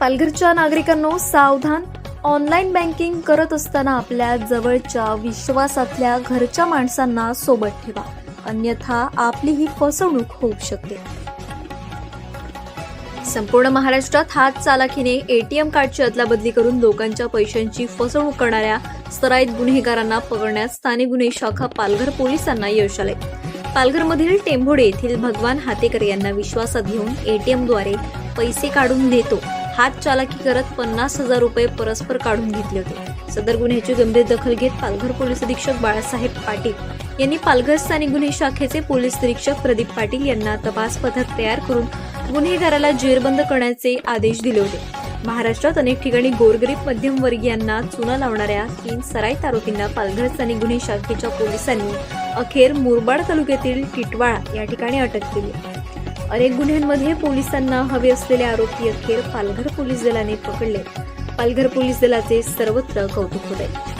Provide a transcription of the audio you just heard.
पालघरच्या नागरिकांनो सावधान online banking करत असताना आपल्या जवळच्या विश्वासातल्या घरच्या माणसांना सोबत ठेवा. अन्यथा आपली ही फसवणूक होऊ शकते. संपूर्ण महाराष्ट्रात हात चालाखीने एटीएम कार्डची अदलाबदली करून लोकांच्या पैशांची फसवणूक करणाऱ्या सराईत गुन्हेगारांना पकडण्यात स्थानिक गुन्हे शाखा पालघर पोलिसांना यश आले पालघरमधील टेंभोडे येथील भगवान हातेकर यांना विश्वासात घेऊन एटीएमद्वारे पैसे काढून देतो. हात चालाकी करत पन्नास हजार रुपये परस्पर काढून घेतले होते. सदर गुन्ह्याची गंभीर दखल घेत पालघर पोलीस अधीक्षक बाळासाहेब पाटील यांनी पालघर स्थानिक गुन्हे शाखेचे पोलीस निरीक्षक प्रदीप पाटील यांना तपास पथक तयार करून गुन्हेगाराला जेरबंद करण्याचे आदेश दिले होते. महाराष्ट्रात अनेक ठिकाणी गोरगरीब मध्यमवर्गीयांना चुना लावणाऱ्या तीन सराईत आरोपींना पालघर स्थानिक गुन्हे शाखेच्या पोलिसांनी अखेर मुरबाड तालुक्यातील टिटवाळा या ठिकाणी अटक केली. अनेक गुन्ह्यांमध्ये पोलिसांना हवे असलेले आरोपी अखेर पालघर पोलीस दलाने पकडले. पालघर पोलीस दलाचे सर्वत्र कौतुक होत आहे.